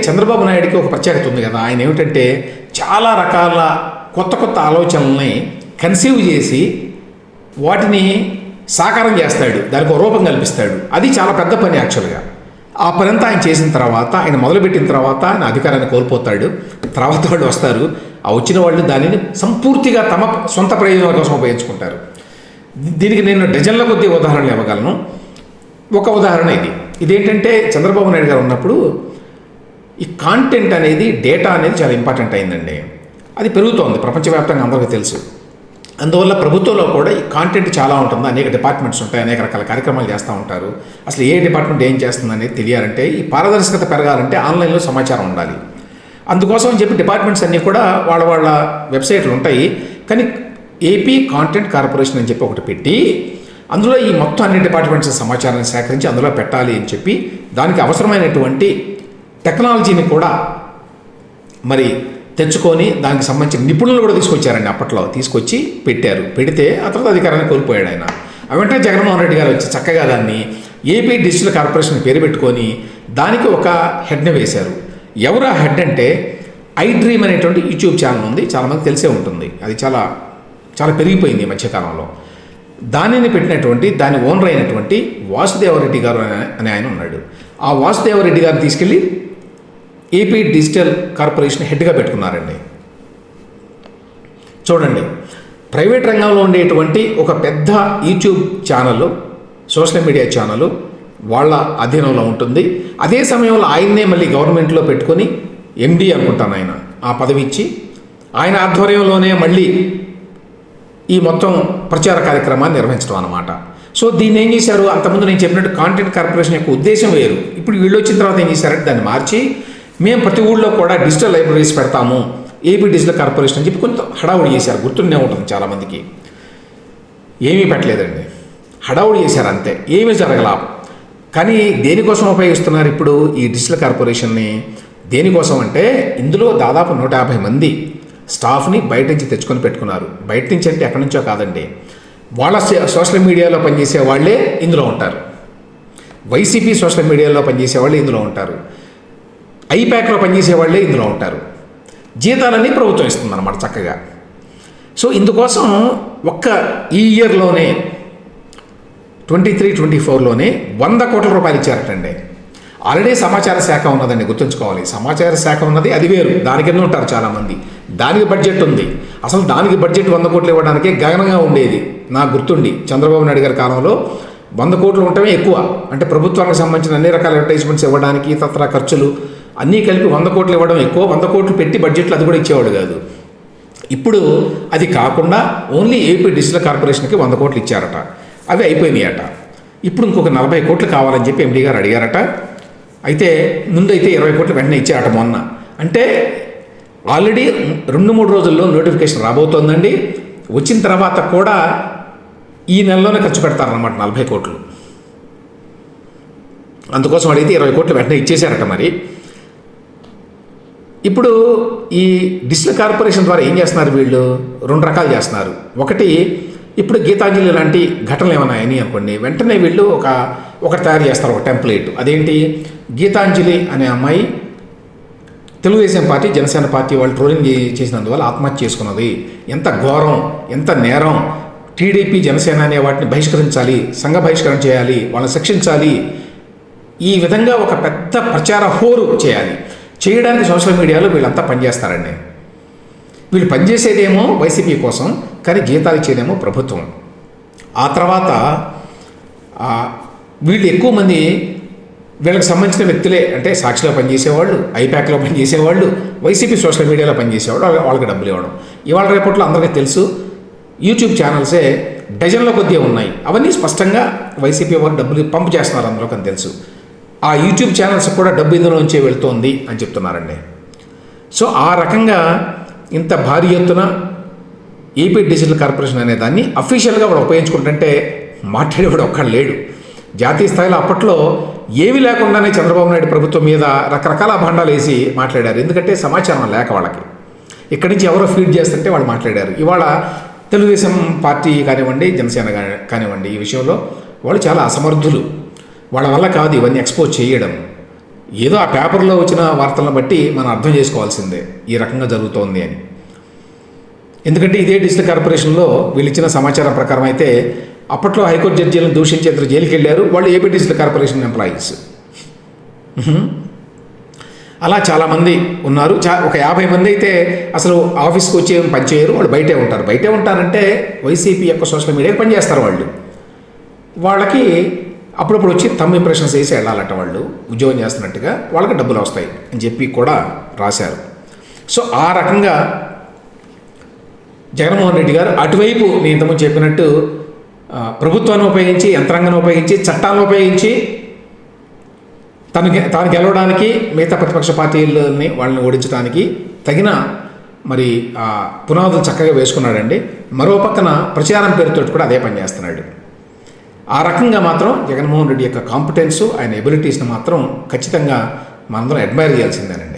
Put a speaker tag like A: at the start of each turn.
A: చంద్రబాబు నాయుడికి ఒక ప్రత్యేకత ఉంది కదా. ఆయన ఏమిటంటే చాలా రకాల కొత్త కొత్త ఆలోచనల్ని కన్సీవ్ చేసి వాటిని సాకారం చేస్తాడు. దానికి ఒక రూపం కల్పిస్తాడు. అది చాలా పెద్ద పని యాక్చువల్గా ఆ పని ఆయన చేసిన తర్వాత ఆయన మొదలుపెట్టిన తర్వాత ఆయన అధికారాన్ని కోల్పోతాడు. తర్వాత వాళ్ళు వస్తారు. ఆ వచ్చిన వాళ్ళు దానిని సంపూర్తిగా తమ సొంత ప్రయోజనాల కోసం ఉపయోగించుకుంటారు. దీనికి నేను డజన్ల కొద్ది ఉదాహరణలు ఇవ్వగలను. ఒక ఉదాహరణ ఇది. ఇదేంటంటే చంద్రబాబు నాయుడు గారు ఉన్నప్పుడు ఈ కాంటెంట్ అనేది డేటా అనేది చాలా ఇంపార్టెంట్ అయిందండి. అది పెరుగుతోంది ప్రపంచవ్యాప్తంగా అందరికీ తెలుసు. అందువల్ల ప్రభుత్వంలో కూడా ఈ కాంటెంట్ చాలా ఉంటుంది? అనేక డిపార్ట్మెంట్స్ ఉంటాయి అనేక రకాల కార్యక్రమాలు చేస్తూ ఉంటారు. అసలు ఏ డిపార్ట్మెంట్ ఏం చేస్తుంది అనేది తెలియాలంటే ఈ పారదర్శకత పెరగాలంటే ఆన్లైన్లో సమాచారం ఉండాలి. అందుకోసం అని చెప్పి డిపార్ట్మెంట్స్ అన్నీ కూడా వాళ్ళ వాళ్ళ వెబ్సైట్లు ఉంటాయి. కానీ ఏపీ కాంటెంట్ కార్పొరేషన్ అని చెప్పి ఒకటి పెట్టి అందులో ఈ మొత్తం అన్ని డిపార్ట్మెంట్స్ సమాచారాన్ని సేకరించి అందులో పెట్టాలి అని చెప్పి దానికి అవసరమైనటువంటి టెక్నాలజీని కూడా మరి తెచ్చుకొని దానికి సంబంధించిన నిపుణులు కూడా తీసుకొచ్చారండి అప్పట్లో. తీసుకొచ్చి పెట్టారు. పెడితే ఆ తర్వాత అధికారాన్ని కోల్పోయాడు ఆయన. వెంటనే జగన్మోహన్ రెడ్డి గారు వచ్చి చక్కగా దాన్ని ఏపీ డిజిటల్ కార్పొరేషన్ పేరు పెట్టుకొని దానికి ఒక హెడ్ని వేశారు. ఎవరు ఆ హెడ్ అంటే ఐ డ్రీమ్ అనేటువంటి యూట్యూబ్ ఛానల్ ఉంది. చాలామంది తెలిసే ఉంటుంది. అది చాలా చాలా పెరిగిపోయింది ఈ మధ్యకాలంలో. దానిని పెట్టినటువంటి దాని ఓనర్ అయినటువంటి వాసుదేవరెడ్డి గారు అనే- అనే ఆయన ఉన్నాడు. ఆ వాసుదేవరెడ్డి గారిని తీసుకెళ్ళి ఏపీ డిజిటల్ కార్పొరేషన్ హెడ్గా పెట్టుకున్నారండి. చూడండి ప్రైవేట్ రంగంలో ఉండేటువంటి ఒక పెద్ద YouTube channel social media channel వాళ్ళ అధీనంలో ఉంటుంది. అదే సమయంలో ఆయన్నే మళ్ళీ గవర్నమెంట్లో పెట్టుకొని ఎండి అనుకుంటాను ఆయన ఆ పదవి ఇచ్చి ఆయన ఆధ్వర్యంలోనే మళ్ళీ ఈ మొత్తం ప్రచార కార్యక్రమాన్ని నిర్వహించడం అనమాట సో దీన్ని ఏం చేశారు? అంతకుముందు నేను చెప్పినట్టు కాంటెంట్ కార్పొరేషన్ యొక్క ఉద్దేశం వేరు. ఇప్పుడు వీళ్ళు వచ్చిన తర్వాత ఏం చేశారంటే దాన్ని మార్చి మేము ప్రతి ఊళ్ళో కూడా డిజిటల్ లైబ్రరీస్ పెడతాము. ఏపీ డిజిటల్ కార్పొరేషన్ అని చెప్పి కొంత హడావుడి చేశారు. గుర్తుండే ఉంటుంది చాలామందికి. ఏమీ పెట్టలేదండి. హడావుడి చేశారు అంతే. ఏమీ జరగల. కానీ దేనికోసం ఉపయోగిస్తున్నారు ఇప్పుడు ఈ డిజిటల్ కార్పొరేషన్ని? దేనికోసం అంటే ఇందులో దాదాపు నూట యాభై మంది స్టాఫ్ని బయట నుంచి తెచ్చుకొని పెట్టుకున్నారు. బయట నుంచి అంటే ఎక్కడి నుంచో కాదండి. వాళ్ళ సోషల్ మీడియాలో పనిచేసే వాళ్ళే ఇందులో ఉంటారు. వైసీపీ సోషల్ మీడియాలో పనిచేసే వాళ్ళే ఇందులో ఉంటారు. ఐప్యాక్లో పనిచేసే వాళ్ళే ఇందులో ఉంటారు. జీతాలన్నీ ప్రభుత్వం ఇస్తుందన్నమాట చక్కగా. సో ఇందుకోసం ఒక్క ఈ ఇయర్లోనే ట్వంటీ త్రీ ట్వంటీ ఫోర్లోనే వంద కోట్ల రూపాయలు ఇచ్చారటండి. ఆల్రెడీ సమాచార శాఖ ఉన్నదండి గుర్తుంచుకోవాలి. సమాచార శాఖ ఉన్నది అది వేరు. దాని కింద ఉంటారు చాలామంది. దానికి బడ్జెట్ ఉంది. అసలు దానికి బడ్జెట్ వంద కోట్లు ఇవ్వడానికే గగనంగా ఉండేది. నాకు గుర్తుండి చంద్రబాబు నాయుడు గారి కాలంలో వంద కోట్లు ఉండటమే ఎక్కువ. అంటే ప్రభుత్వానికి సంబంధించిన అన్ని రకాల అడ్వర్టైజ్మెంట్స్ ఇవ్వడానికి తత్ర ఖర్చులు అన్నీ కలిపి వంద కోట్లు ఇవ్వడం ఎక్కువ వంద కోట్లు పెట్టి బడ్జెట్లో అది కూడా ఇచ్చేవాడు కాదు. ఇప్పుడు అది కాకుండా ఓన్లీ ఏపీ డిజిటల్ కార్పొరేషన్కి వంద కోట్లు ఇచ్చారట. అవి అయిపోయినాయట. ఇప్పుడు ఇంకొక నలభై కోట్లు కావాలని చెప్పి ఎండీ గారు అడిగారట. అయితే ముందైతే ఇరవై కోట్లు వెంటనే ఇచ్చారట మొన్న. అంటే ఆల్రెడీ రెండు మూడు రోజుల్లో నోటిఫికేషన్ రాబోతోందండి. వచ్చిన తర్వాత కూడా ఈ నెలలోనే ఖర్చు పెడతారన్నమాట నలభై కోట్లు. అందుకోసం అడిగితే ఇరవై కోట్లు వెంటనే ఇచ్చేశారట మరి. ఇప్పుడు ఈ డిజిటల్ కార్పొరేషన్ ద్వారా ఏం చేస్తున్నారు వీళ్ళు? రెండు రకాలు చేస్తున్నారు. ఒకటి ఇప్పుడు గీతాంజలి లాంటి ఘటనలు ఏమైనా అయినాయి అనుకోండి వెంటనే వీళ్ళు ఒక ఒకటి తయారు చేస్తారు ఒక టెంప్లెట్ అదేంటి? గీతాంజలి అనే అమ్మాయి తెలుగుదేశం పార్టీ జనసేన పార్టీ వాళ్ళు ట్రోలింగ్ చేసినందువల్ల ఆత్మహత్య చేసుకున్నది. ఎంత ఘోరం ఎంత నేరం. టీడీపీ జనసేన అనే వాటిని బహిష్కరించాలి సంఘ బహిష్కరణ చేయాలి వాళ్ళని శిక్షించాలి. ఈ విధంగా ఒక పెద్ద ప్రచార హోరు చేయాలి. చేయడానికి సోషల్ మీడియాలో వీళ్ళంతా పనిచేస్తారండి. వీళ్ళు పనిచేసేదేమో వైసీపీ కోసం కానీ జీతాలు ఇచ్చేదేమో ప్రభుత్వం. ఆ తర్వాత వీళ్ళు ఎక్కువ మంది వీళ్ళకి సంబంధించిన వ్యక్తులే అంటే సాక్షిలో పనిచేసేవాళ్ళు ఐప్యాక్లో పనిచేసేవాళ్ళు వైసీపీ సోషల్ మీడియాలో పనిచేసేవాళ్ళు వాళ్ళకి డబ్బులు ఇవ్వడం. ఇవాళ రేపట్లో అందరికీ తెలుసు యూట్యూబ్ ఛానల్సే డజన్ల కొద్దీ ఉన్నాయి. అవన్నీ స్పష్టంగా వైసీపీ వారు డబ్బులు పంపు చేస్తున్నారు అందులోకి అని తెలుసు. ఆ యూట్యూబ్ ఛానల్స్ కూడా డబ్బు ఇందులోంచే వెళ్తోంది అని చెప్తున్నారండి. సో ఆ రకంగా ఇంత భారీ ఎత్తున ఏపీ డిజిటల్ కార్పొరేషన్ అనే దాన్ని అఫీషియల్గా వాడు ఉపయోగించుకుంటుంటే మాట్లాడేవాడు ఒక్కడు లేడు. జాతీయ స్థాయిలో అప్పట్లో ఏమీ లేకుండానే చంద్రబాబు నాయుడు ప్రభుత్వం మీద రకరకాల భాండాలు వేసి మాట్లాడారు. ఎందుకంటే సమాచారం లేక వాళ్ళకి. ఇక్కడి నుంచి ఎవరో ఫీడ్ చేస్తుంటే వాళ్ళు మాట్లాడారు. ఇవాళ తెలుగుదేశం పార్టీ కానివ్వండి జనసేన కాని- కానివ్వండి ఈ విషయంలో వాళ్ళు చాలా అసమర్థులు. వాళ్ళ వల్ల కాదు ఇవన్నీ ఎక్స్పోజ్ చేయడం. ఏదో ఆ పేపర్లో వచ్చిన వార్తలను బట్టి మనం అర్థం చేసుకోవాల్సిందే ఈ రకంగా జరుగుతోంది అని. ఎందుకంటే ఇదే డిజిటల్ కార్పొరేషన్లో వీళ్ళు ఇచ్చిన సమాచారం ప్రకారం అయితే అప్పట్లో హైకోర్టు జడ్జీలను దూషించి ఇద్దరు జైలుకి వెళ్ళారు వాళ్ళు ఏపీ డిజిటల్ కార్పొరేషన్ ఎంప్లాయీస్. అలా చాలామంది ఉన్నారు. చా ఒక యాభై మంది అయితే అసలు ఆఫీస్కి వచ్చి ఏం పనిచేయరు వాళ్ళు బయటే ఉంటారు. బయటే ఉంటారంటే వైసీపీ యొక్క సోషల్ మీడియాకి పనిచేస్తారు వాళ్ళు. వాళ్ళకి అప్పుడప్పుడు వచ్చి తమ్ ఇంప్రెషన్స్ వేసి వెళ్ళాలట వాళ్ళు ఉద్యోగం చేస్తున్నట్టుగా వాళ్ళకి డబ్బులు వస్తాయి అని చెప్పి కూడా రాశారు. సో ఆ రకంగా జగన్మోహన్ రెడ్డి గారు అటువైపు నేను ఇంతకుముందు చెప్పినట్టు ప్రభుత్వాన్ని ఉపయోగించి యంత్రాంగాన్ని ఉపయోగించి చట్టాలను ఉపయోగించి తనకి తాను గెలవడానికి మిగతా ప్రతిపక్ష పార్టీలని వాళ్ళని ఓడించడానికి తగిన మరి పునాదులు చక్కగా వేసుకున్నాడండి. మరో పక్కన ప్రచారం పేరుతో కూడా అదే పని చేస్తున్నాడు. ఆ రకంగా మాత్రం జగన్మోహన్ రెడ్డి యొక్క కాంపిటెన్సు ఆయన ఎబిలిటీస్ని మాత్రం ఖచ్చితంగా మనందరం అడ్మైర్ చేయాల్సిందేనండి.